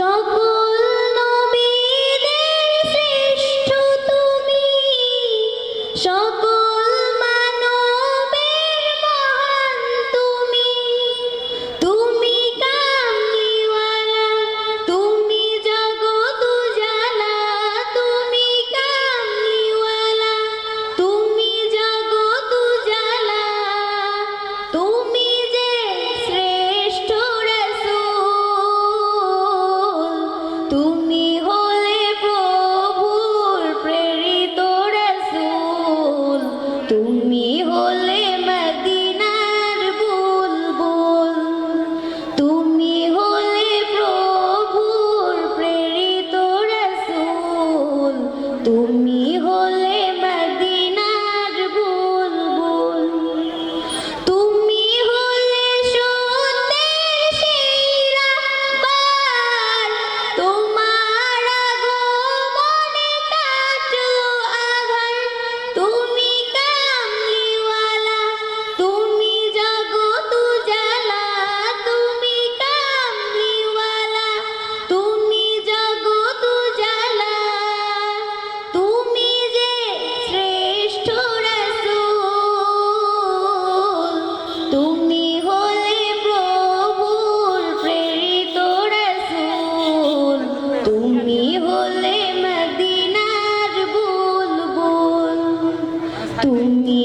সকল তুমি হলে প্রভুর প্রেরিত তুমি হলে মদিনার বুলবুল। তুমি হলে প্রভুর প্রেরিত রসুল। তুমি তুমি